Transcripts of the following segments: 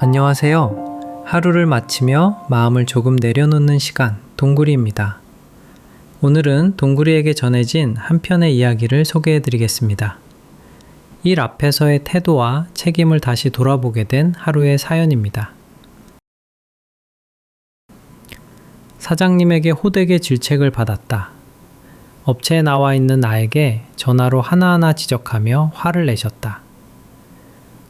안녕하세요. 하루를 마치며 마음을 조금 내려놓는 시간, 동구리입니다. 오늘은 동구리에게 전해진 한 편의 이야기를 소개해 드리겠습니다. 일 앞에서의 태도와 책임을 다시 돌아보게 된 하루의 사연입니다. 사장님에게 호되게 질책을 받았다. 업체에 나와 있는 나에게 전화로 하나하나 지적하며 화를 내셨다.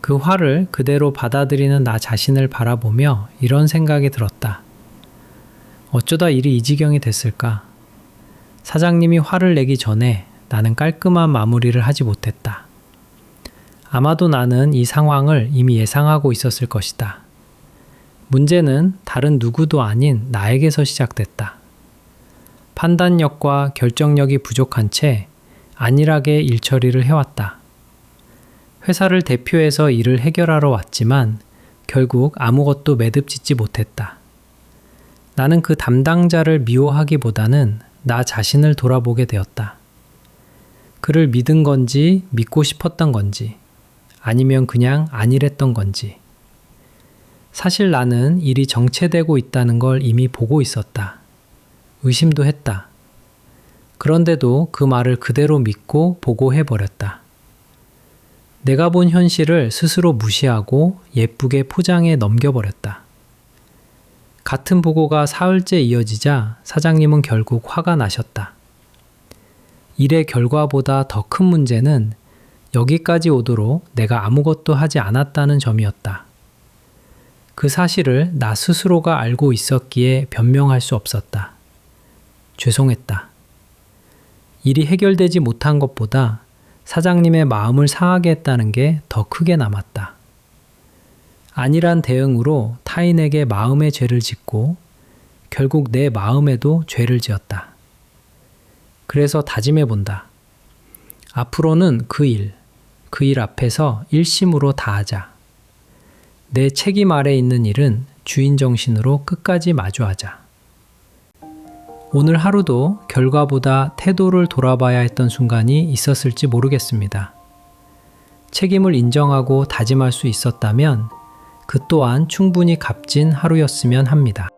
그 화를 그대로 받아들이는 나 자신을 바라보며 이런 생각이 들었다. 어쩌다 일이 이 지경이 됐을까? 사장님이 화를 내기 전에 나는 깔끔한 마무리를 하지 못했다. 아마도 나는 이 상황을 이미 예상하고 있었을 것이다. 문제는 다른 누구도 아닌 나에게서 시작됐다. 판단력과 결정력이 부족한 채 안일하게 일 처리를 해왔다. 회사를 대표해서 일을 해결하러 왔지만 결국 아무것도 매듭짓지 못했다. 나는 그 담당자를 미워하기보다는 나 자신을 돌아보게 되었다. 그를 믿은 건지 믿고 싶었던 건지 아니면 그냥 안일했던 건지. 사실 나는 일이 정체되고 있다는 걸 이미 보고 있었다. 의심도 했다. 그런데도 그 말을 그대로 믿고 보고해버렸다. 내가 본 현실을 스스로 무시하고 예쁘게 포장해 넘겨버렸다. 같은 보고가 사흘째 이어지자 사장님은 결국 화가 나셨다. 일의 결과보다 더 큰 문제는 여기까지 오도록 내가 아무것도 하지 않았다는 점이었다. 그 사실을 나 스스로가 알고 있었기에 변명할 수 없었다. 죄송했다. 일이 해결되지 못한 것보다 사장님의 마음을 상하게 했다는 게 더 크게 남았다. 안일한 대응으로 타인에게 마음의 죄를 짓고 결국 내 마음에도 죄를 지었다. 그래서 다짐해 본다. 앞으로는 그 일, 그 일 앞에서 일심으로 다하자. 내 책임 아래 있는 일은 주인 정신으로 끝까지 마주하자. 오늘 하루도 결과보다 태도를 돌아봐야 했던 순간이 있었을지 모르겠습니다. 책임을 인정하고 다짐할 수 있었다면 그 또한 충분히 값진 하루였으면 합니다.